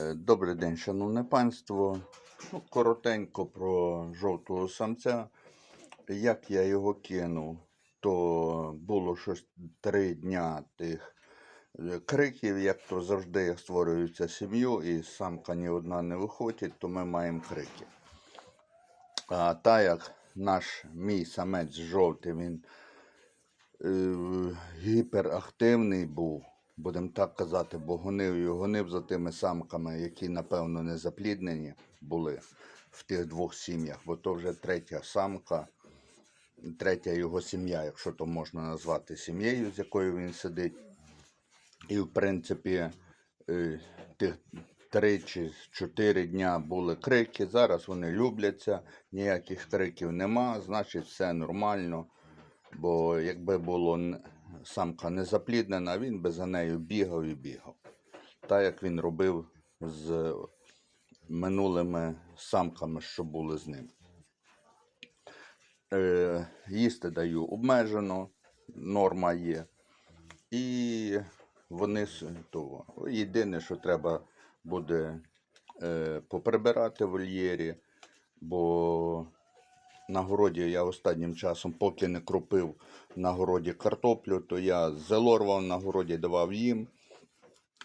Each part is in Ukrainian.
Е, Добрий день, шановне панство. Ну, коротенько про жовтого самця. Як я його кинув, то було щось три дня тих е, криків, як то завжди як створюється сім'ю, і самка ні одна не виходить, то ми маємо крики. А та як наш мій самець жовтий, він е, гіперактивний був, будемо так казати, бо гонив і гонив за тими самками, які, напевно, не запліднені були в тих двох сім'ях, бо то вже третя самка, третя його сім'я, якщо то можна назвати сім'єю, з якою він сидить. І, в принципі, е, тих три чи чотири дня були крики. Зараз вони любляться, ніяких криків нема, значить все нормально. Бо якби було самка не запліднена, він би за нею бігав і бігав. Так як він робив з минулими самками, що були з ним. Е, їсти даю обмежено, норма є. І вони того. Єдине, що треба буде е, поприбирати в вольєрі, бо на городі я останнім часом, поки не кропив на городі картоплю, то я зелорвав на городі, давав їм.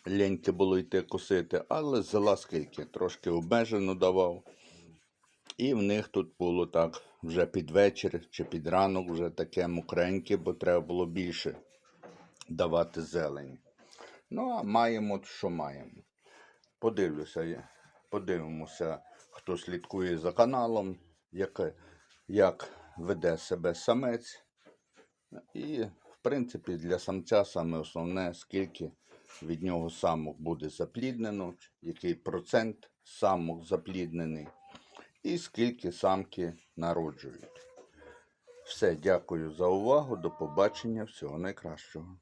Леньки було йти косити, але зела скільки, трошки обмежено давав. І в них тут було так вже під вечір чи під ранок, вже таке мокреньке, бо треба було більше давати зелені. Ну, а маємо, що маємо. Подивлюся, подивимося, хто слідкує за каналом, яке, як веде себе самець. І, в принципі, для самця саме основне, скільки від нього самок буде запліднено, який процент самок запліднений, і скільки самки народжують. Все, дякую за увагу. До побачення. Всього найкращого.